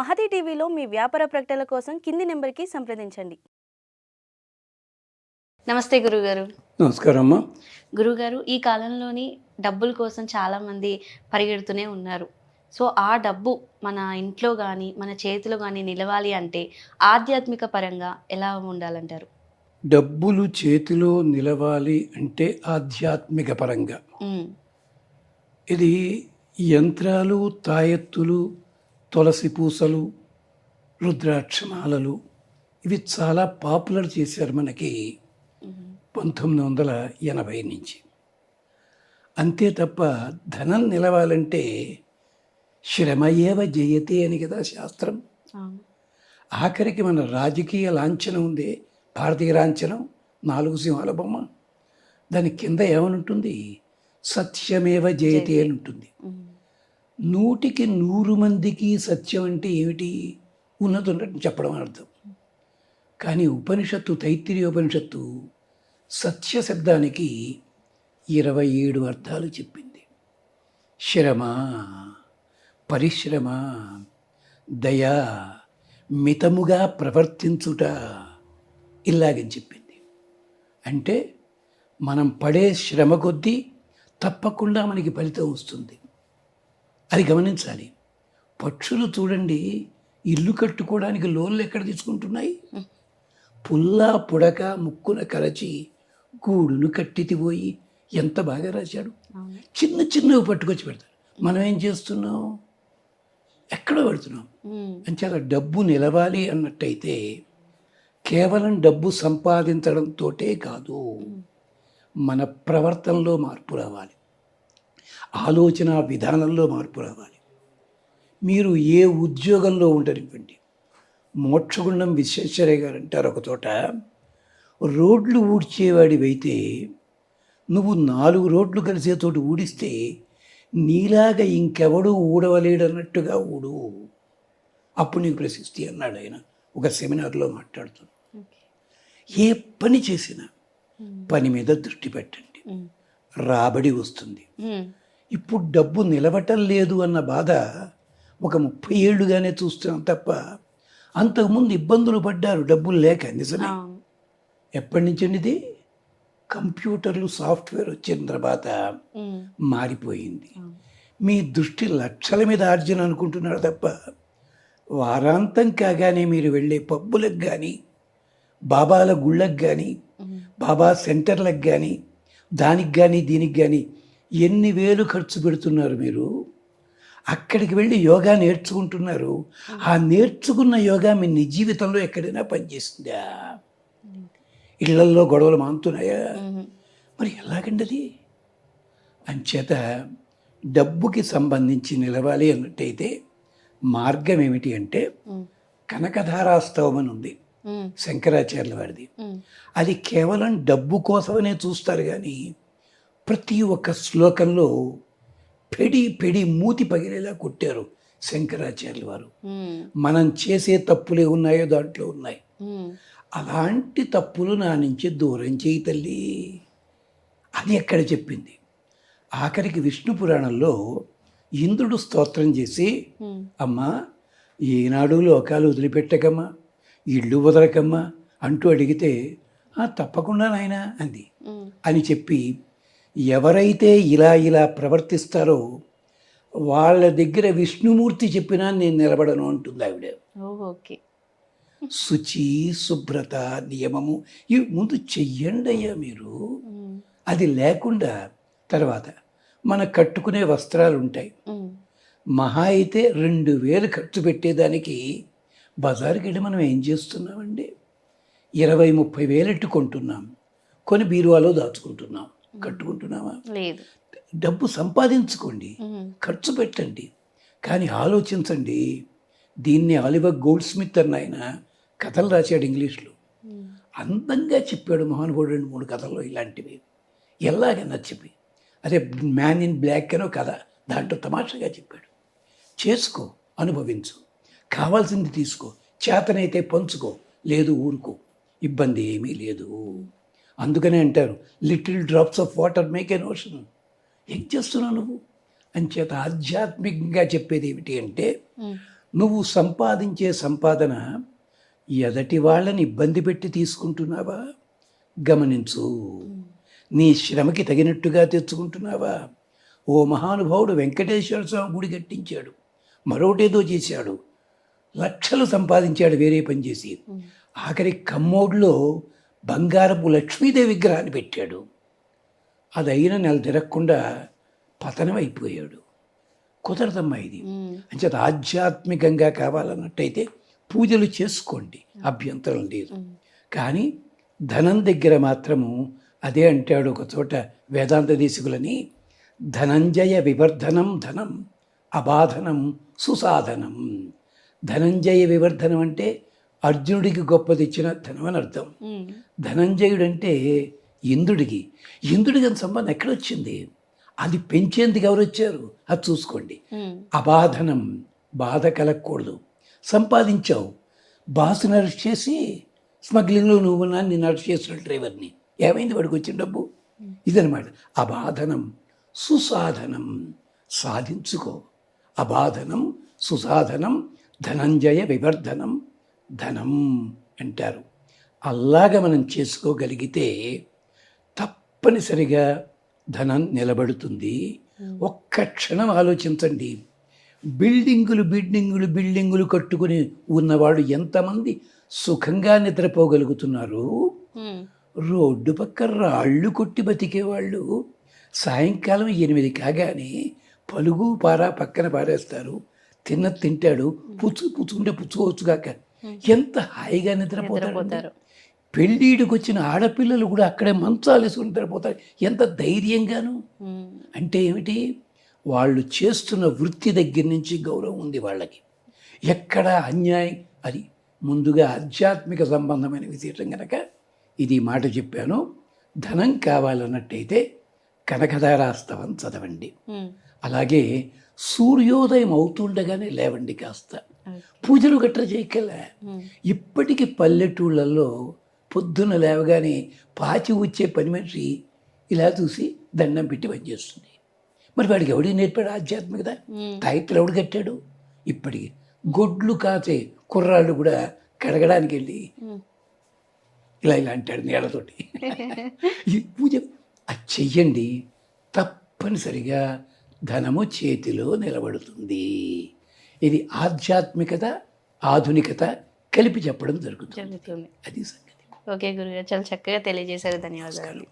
మహతి టీవీలో మీ వ్యాపార ప్రకటనల కోసం కింది నెంబర్కి సంప్రదించండి. నమస్తే గురుగారు. నమస్కారం అమ్మా గురుగారు ఈ కాలంలోని డబ్బుల కోసం చాలామంది పరిగెడుతూనే ఉన్నారు. సో ఆ డబ్బు మన ఇంట్లో కానీ మన చేతిలో కానీ నిలవాలి అంటే ఆధ్యాత్మిక పరంగా ఎలా ఉండాలంటారు? డబ్బులు చేతిలో నిలవాలి అంటే ఆధ్యాత్మిక పరంగా. ఇది యంత్రాలు తాయెత్తులు తులసి పూసలు రుద్రాక్షమాలలు ఇవి చాలా పాపులర్ చేశారు మనకి పంతొమ్మిది వందల ఎనభై నుంచి. అంతే తప్ప ధనం నిలవాలంటే శ్రమ ఏవ జయతే అని కదా శాస్త్రం. ఆఖరికి మన రాజకీయ లాంఛనం ఉంది భారతీయ లాంఛనం నాలుగు సింహాల బొమ్మ. దాని కింద ఏమనుంటుంది? సత్యమేవ జయతే అని ఉంటుంది. నూటికి నూరు మందికి సత్యం అంటే ఏమిటి ఉన్నది ఉన్నట్టు చెప్పడం అర్థం. కానీ ఉపనిషత్తు తైత్తిరీయ ఉపనిషత్తు సత్య శబ్దానికి ఇరవై ఏడు అర్థాలు చెప్పింది. శ్రమ పరిశ్రమ దయ మితముగా ప్రవర్తించుట ఇలాగని చెప్పింది. అంటే మనం పడే శ్రమ కొద్దీ తప్పకుండా మనకి ఫలితం వస్తుంది. అది గమనించాలి. పక్షులు చూడండి ఇల్లు కట్టుకోవడానికి లోన్లు ఎక్కడ తీసుకుంటున్నాయి? పుల్లా పుడక ముక్కున కరచి గూడును కట్టితిపోయి ఎంత బాగా రాశాడు. చిన్న చిన్నవి పట్టుకొచ్చి పెడతారు మనం ఏం చేస్తున్నాం? ఎక్కడ పెడుతున్నాం? అంచేత డబ్బు నిలవాలి అన్నట్టయితే కేవలం డబ్బు సంపాదించడంతోటే కాదు. మన ప్రవర్తనలో మార్పు రావాలి. ఆలోచన విధానంలో మార్పు రావాలి. మీరు ఏ ఉద్యోగంలో ఉండనివ్వండి. మోక్షగుండం విశ్వేశ్వరయ్య గారు అంటారు ఒక చోట రోడ్లు ఊడ్చేవాడివైతే నువ్వు నాలుగు రోడ్లు కలిసే చోటు ఊడిస్తే నీలాగా ఇంకెవడూ ఊడవలేడన్నట్టుగా ఊడు. అప్పుడు నీకు ప్రశస్తి అన్నాడు ఆయన. ఒక సెమినార్లో మాట్లాడుతూ ఓకే. ఏ పని చేసినా పని మీద దృష్టి పెట్టండి. రాబడి వస్తుంది. ఇప్పుడు డబ్బు నిలవటం లేదు అన్న బాధ ఒక ముప్పై ఏళ్ళుగానే చూస్తున్నాం తప్ప అంతకుముందు ఇబ్బందులు పడ్డారు డబ్బులు లేక నిజమే. ఎప్పటి నుంచి ఇది కంప్యూటర్లు సాఫ్ట్వేర్ వచ్చిన తర్వాత మారిపోయింది. మీ దృష్టి లక్షల మీద ఆర్జన అనుకుంటున్నారు తప్ప వారాంతం కాగానే మీరు వెళ్ళే పబ్బులకు కానీ బాబాల గుళ్ళకు కానీ బాబా సెంటర్లకు కానీ దానికి కానీ దీనికి కానీ ఎన్ని వేలు ఖర్చు పెడుతున్నారు మీరు? అక్కడికి వెళ్ళి యోగా నేర్చుకుంటున్నారు. ఆ నేర్చుకున్న యోగా మీ నిజ జీవితంలో ఎక్కడైనా పనిచేస్తుందా? ఇళ్ళల్లో గొడవలు మానుతున్నాయా? మరి ఎలాగండి అది? అంచేత డబ్బుకి సంబంధించి నిలవాలి అన్నట్టయితే మార్గం ఏమిటి అంటే కనకధారాస్తవం అని ఉంది. శంకరాచార్యుల వారిది. అది కేవలం డబ్బు కోసమనే చూస్తారు కానీ ప్రతి ఒక్క శ్లోకంలో పెడి పెడి మూతి పగిలేలా కొట్టారు శంకరాచార్యుల వారు. మనం చేసే తప్పులే ఉన్నాయో దాంట్లో ఉన్నాయి. అలాంటి తప్పులు నా నుంచి దూరం చేయి తల్లి. అది ఎక్కడ చెప్పింది? ఆఖరికి విష్ణు పురాణంలో ఇంద్రుడు స్తోత్రం చేసి అమ్మా ఈనాడు లోకాలు వదిలిపెట్టకమ్మా ఇల్లు వదలకమ్మా అంటూ అడిగితే "ఆ, తప్పకుండా నాయనా అంది. అని చెప్పి ఎవరైతే ఇలా ఇలా ప్రవర్తిస్తారో వాళ్ళ దగ్గర విష్ణుమూర్తి చెప్పినా నేను నిలబడను అంటుంది ఆవిడ. ఓకే. శుచి శుభ్రత నియమము. ఇవి ముందు చెయ్యండి అయ్యా మీరు. అది లేకుండా తర్వాత మన కట్టుకునే వస్త్రాలు ఉంటాయి. మహా అయితే రెండు వేలు ఖర్చు పెట్టేదానికి బజారుకి వెళ్ళి మనం ఏం చేస్తున్నామండి? ఇరవై ముప్పై వేలెట్టు కొంటున్నాం. కొని బీరువాలో దాచుకుంటున్నాం. కట్టుకుంటున్నామా లేదు. డబ్బు సంపాదించుకోండి ఖర్చు పెట్టండి కానీ ఆలోచించండి. దీన్ని ఆలివర్ గోల్డ్ స్మిత్ అన్న ఆయన కథలు రాశాడు ఇంగ్లీష్లో. అందంగా చెప్పాడు మహానుభావుడు రెండు మూడు కథల్లో ఇలాంటివి. ఎలాగైనా చెప్పి. అదే మ్యాన్ ఇన్ బ్లాక్ అనో కథ దాంట్లో తమాషాగా చెప్పాడు. చేసుకో అనుభవించు. కావాల్సింది తీసుకో. చేతనైతే పంచుకో లేదు ఊరుకో. ఇబ్బంది ఏమీ లేదు. అందుకనే అంటారు little drops of water make an ocean ఏం చేస్తున్నావు నువ్వు? అంచేత ఆధ్యాత్మికంగా చెప్పేది ఏమిటి అంటే నువ్వు సంపాదించే సంపాదన ఎదటి వాళ్ళని ఇబ్బంది పెట్టి తీసుకుంటున్నావా? గమనించు. నీ శ్రమకి తగినట్టుగా తెచ్చుకుంటున్నావా? ఓ మహానుభావుడు వెంకటేశ్వర స్వామి గుడి కట్టించాడు మరొకటేదో చేశాడు లక్షలు సంపాదించాడు వేరే పని చేసి. ఆఖరి కమ్మోడ్లో బంగారపు లక్ష్మీదేవి విగ్రహాన్ని పెట్టాడు. అది అయిన నెల తిరగకుండా పతనం అయిపోయాడు కుదరదమ్మా ఇది. అంచేత ఆధ్యాత్మికంగా కావాలన్నట్టయితే పూజలు చేసుకోండి. అభ్యంతరం లేదు. కానీ ధనం దగ్గర మాత్రము అదే అంటాడు ఒక చోట వేదాంత దేశికులని ధనంజయ వివర్ధనం ధనం అబాధనం సుసాధనం. ధనంజయ వివర్ధనం అంటే అర్జునుడికి గొప్పది ఇచ్చిన ధనం అని అర్థం. ధనంజయుడు అంటే ఇంద్రుడికి. ఇంద్రుడికి అంత సంబంధం ఎక్కడొచ్చింది? అది పెంచేందుకు ఎవరు వచ్చారు అది చూసుకోండి. అబాధనం బాధ కలగకూడదు. సంపాదించావు. బాసు నడుచు చేసి స్మగ్లింగ్లో నువ్వు నాన్ని నడుచు చేసిన డ్రైవర్ని. ఏమైంది వాడికి వచ్చిన డబ్బు? ఇదనమాట అబాధనం సుసాధనం. సాధించుకో. అబాధనం సుసాధనం ధనంజయ వివర్ధనం. ధనం అంటారు. అలాగ మనం చేసుకోగలిగితే తప్పనిసరిగా ధనం నిలబడుతుంది. ఒక్క క్షణం ఆలోచించండి. బిల్డింగులు బిల్డింగులు బిల్డింగులు కట్టుకుని ఉన్నవాడు ఎంతమంది సుఖంగా నిద్రపోగలుగుతున్నారు. రోడ్డు పక్క రాళ్ళు కొట్టి బతికేవాళ్ళు. సాయంకాలం ఎనిమిది కాగానే పలుగు పార పక్కన పారేస్తారు. తిన్న తింటాడు. పుచ్చు పుచ్చుకుంటే పుచ్చుకోవచ్చుగాక ఎంత హాయిగా నిద్రపోతారు. పెళ్ళిడికి వచ్చిన ఆడపిల్లలు కూడా అక్కడే మంచాలు వేసుకుని నిద్రపోతారు. ఎంత ధైర్యంగాను? అంటే ఏమిటి? వాళ్ళు చేస్తున్న వృత్తి దగ్గర నుంచి గౌరవం ఉంది వాళ్ళకి. ఎక్కడ అన్యాయం అది ముందుగా ఆధ్యాత్మిక సంబంధమైన విశేషం కనుక ఇది మాట చెప్పాను. ధనం కావాలన్నట్టయితే కనకధారాస్తవం చదవండి. అలాగే సూర్యోదయం అవుతుండగానే లేవండి కాస్త. పూజలు గట్ర చేయకలే ఇప్పటికీ పల్లెటూళ్ళల్లో పొద్దున లేవగానే పాచి వచ్చే పని మనిషి ఇలా చూసి దండం పెట్టి పనిచేస్తుంది మరి వాడికి ఎవడికి నేర్పాడు ఆధ్యాత్మికత? తాయిత్తులు ఎవడు కట్టాడు? ఇప్పటికి గొడ్లు కాచే కుర్రాళ్ళు కూడా కడగడానికి వెళ్ళి. ఇలా ఇలా అంటాడు నీళ్ళతోటి. ఈ పూజ అది చెయ్యండి తప్పనిసరిగా ధనము చేతిలో నిలబడుతుంది. ఇది ఆధ్యాత్మికత ఆధునికత కలిపి చెప్పడం జరుగుతుంది. అది సంగతి. ఓకే గురుగారు చాలా చక్కగా తెలియజేశారు. ధన్యవాదాలు.